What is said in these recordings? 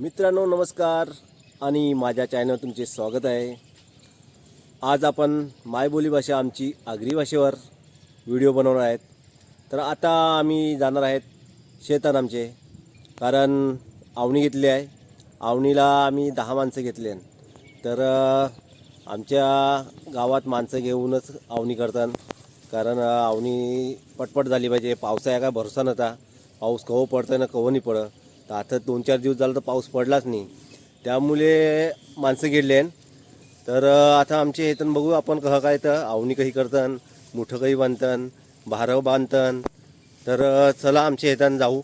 मित्रांनो नमस्कार आणि माझ्या चॅनल तुमचे स्वागत आहे. आज आपण मायबोली भाषा आमची आगरी भाषेवर व्हिडिओ बनवणार आहेत. तर आता आम्ही जाणार आहेत शेतात आमचे कारण आवणी घेतली आहे. आवणीला आम्ही दहा माणसं घेतली आहेत. तर आमच्या गावात माणसं घेऊनच आवणी करतात. कारण आवणी पटपट झाली पाहिजे. पावसाळ्या काय भरोसा नव्हता. पाऊस कवं पडतं ना कवं नाही पडत. तर आता दोन चार दिवस झालं तर पाऊस पडलाच नाही. त्यामुळे माणसं गेले तर आता आमचे हेतन बघू आपण कह काय तर आवणी काही करतन मोठं काही बांधतन भारं बांधतन. तर चला आमच्या हेतन जाऊ.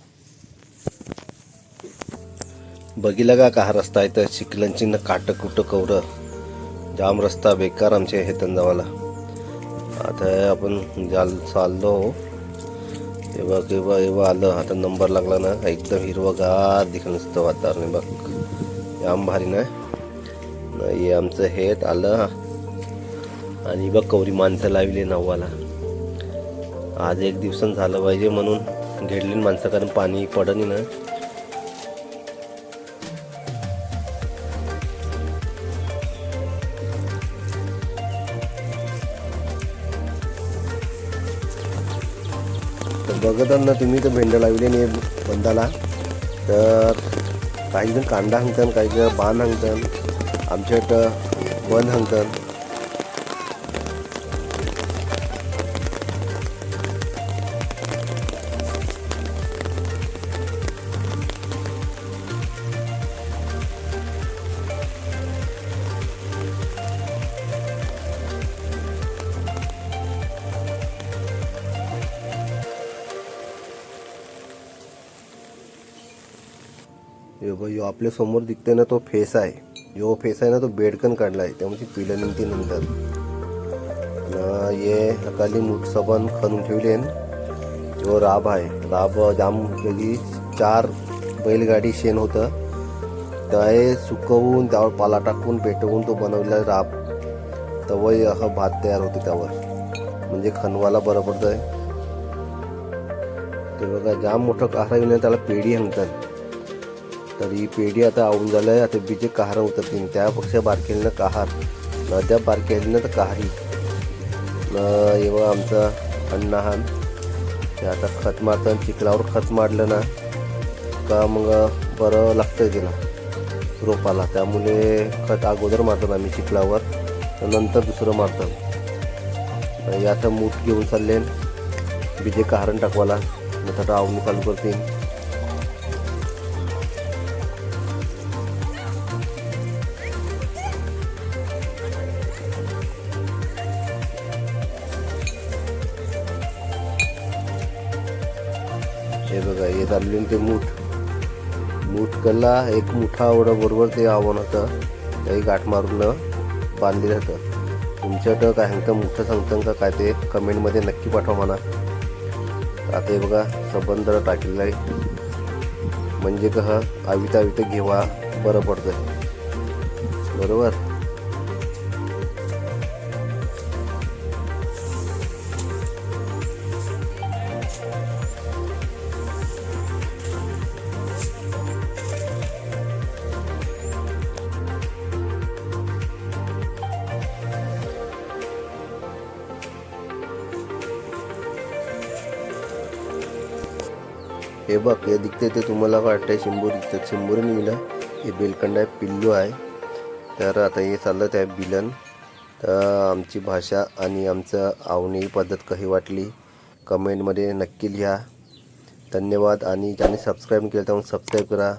बघितलं का का रस्ता आहे तर चिखलांची न काटं कुटं कवरं जाम रस्ता बेकार आमच्या हेतन जावाला. आता आपण जाल चाललो. तेव्हा केव्हा एव्हा आलं. आता नंबर लागला ना. एकदम हिरवगार दिसत नसतं वातावरण बघ. आम भारी ना? नाही हे आमचं हेत आलं. आणि बघ कवरी माणसं लावली नव्वाला. आज एक दिवसान झालं पाहिजे म्हणून. घेडली माणसं कारण पाणी पडणी ना. तर बघतात ना तुम्ही तर भेंड लावली नाही बंदाला तर काही जण कांदा हांगतात काही जण बाण हांगतात आमच्या इथं बंद हांगतात यो बघ यो आपल्यासमोर दिखते ना तो फेस आहे. जो फेस आहे ना तो बेडकन काढला आहे त्यामुळे पिलं निघते नंतर. ये अकाली मूठ सबन खणून ठेवले जो राब आहे. राब जाम त्याची चार बैलगाडी शेण होतं. ते सुकवून त्यावर पाला टाकून पेटवून तो बनवलेला राब. तवय हा भात तयार होते त्यावर. म्हणजे खणवाला बरं पडतं आहे ते बघा जाम मोठं कारा घेऊन त्याला पेढी हाणतात तर ही पेढी आता आवून आहे आता बीजे कहार उतरतील त्यापेक्षा बारकेलीनं कहार. न त्या बारकेलीनं तर कहारी. न एवढं आमचा अण्णा हान ते आता खत मारतं चिखलावर खत मारलं ना का मग बरं लागतं तिला रोपाला. त्यामुळे खत अगोदर मारतो आम्ही चिखलावर. तर नंतर दुसरं मारतो. हे आता मूठ घेऊन चालले बीजे कहारण टाकवाला मग आता आवणी चालू करतील. हे बघा हे चालले ते मूठ. मूठ कला एक मुठा एवढं बरोबर ते आव्हान होतं. त्याही गाठ मारून बांधले जातं तुमच्याकडं काय सांगतं मोठं सांगतं का काय ते कमेंटमध्ये नक्की पाठवा म्हणा आता हे बघा संबंध टाकलेलं आहे. म्हणजे कह आविता आविता घेवा बरं पडतं बरोबर? हे बघ हे दिसते ते तुम्हाला वाटतंय शिंबोरी. तर शिंबोरी मिला हे बेलखंड आहे पिल्लू आहे. तर आता हे चाललं त्या बिलन. तर आमची भाषा आणि आमचं आवणी पद्धत कशी वाटली? कमेंटमध्ये नक्की लिहा. धन्यवाद आणि ज्याने सबस्क्राईब केलं त्यामुळे सबस्क्राईब करा.